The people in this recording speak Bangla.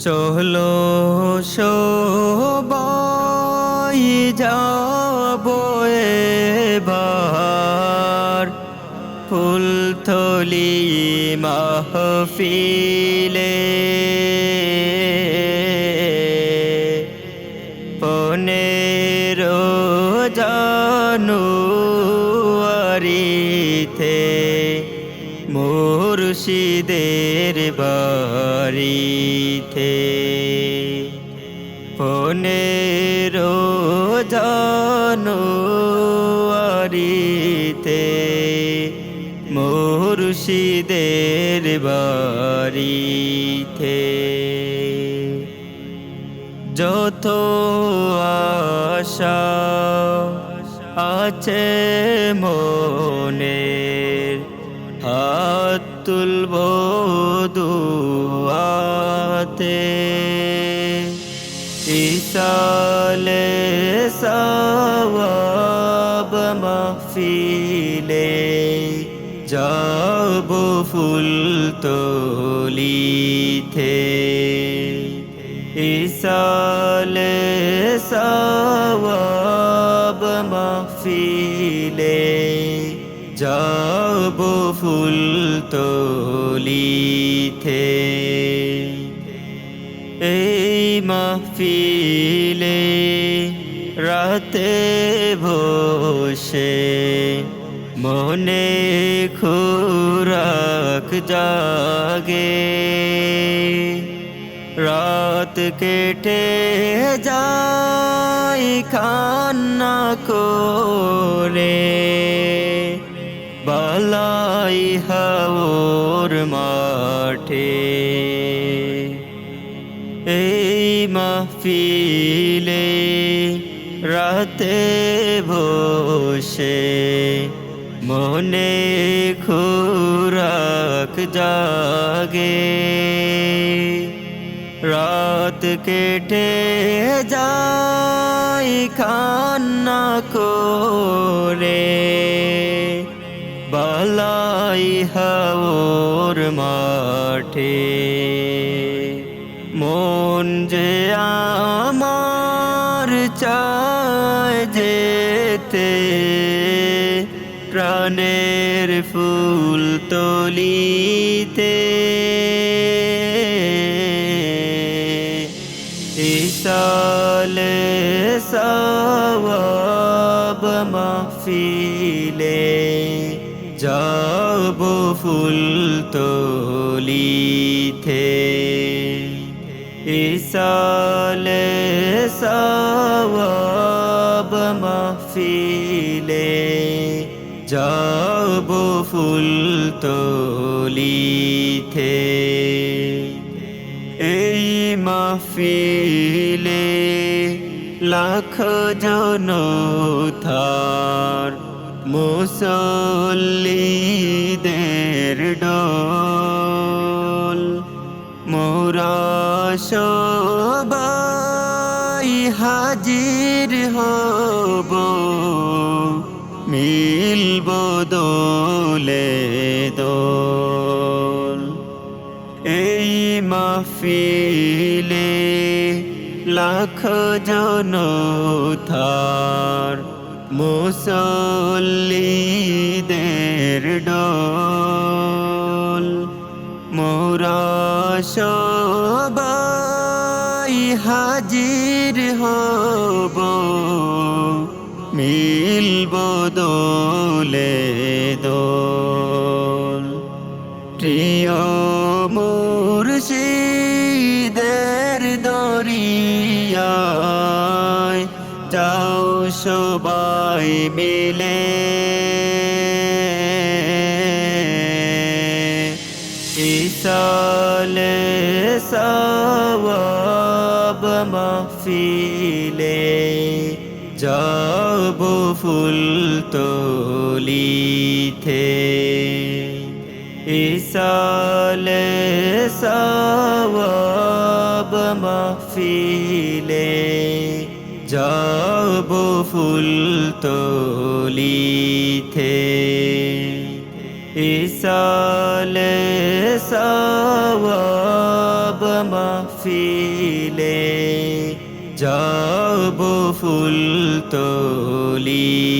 চলো সবাই যাব এবার। ফুলথলি মাহফিলে। পনেরো জানুয়ারিতে মুর্শিদের বাড়িতে। পনেরো জানুয়ারিতে মুর্শিদের বাড়িতে। যত আশা আছে হাত তুলব দুয়াতে। ইসালে সওয়াব মাহফিলে যাব ফুল তলিতে। ইসালে সওয়াব মাহফিলে যাব তলিতে এই মাহফিলে রাতে বসে মনে খুরাক জাগে। রাত কেটে যাই কান্না করে। বালাই হাওর মাঠে। এই মাহফিলে রাতে বসে মনে খুরাক জাগে। রাত কেটে যাই কান্না করে। বালাই হাওর মাঠে। মন যে আমার চায় যেতে প্রাণের ফুল তলিতে। ইসালে সওয়াব মাহফিলে যাব ফুল তলিতে। ইসালে সওয়াব মাহফিলে যাব ফুল তলিতে। এই মাহফিলে লাখ জনতার মুসল্লিদের ডল। মোরা সবাই হাজির হব। মিলব দোলে দোল। এই মাহফিলে লাখ জনতার মুসল্লিদের ডল। মোরা হাজির হব। মিলব দোলে দোল। প্রিয় মুর্শিদের দরিয়ায় যাও সবাই মিলে। ইসালে সওয়াব মাহফিলে যাব ফুল তলিতে। ইসালে সওয়াব মাহফিলে যাব ফুল তলিতে ইসালে সওয়াব মাহফিলে যাব ফুল তলিতে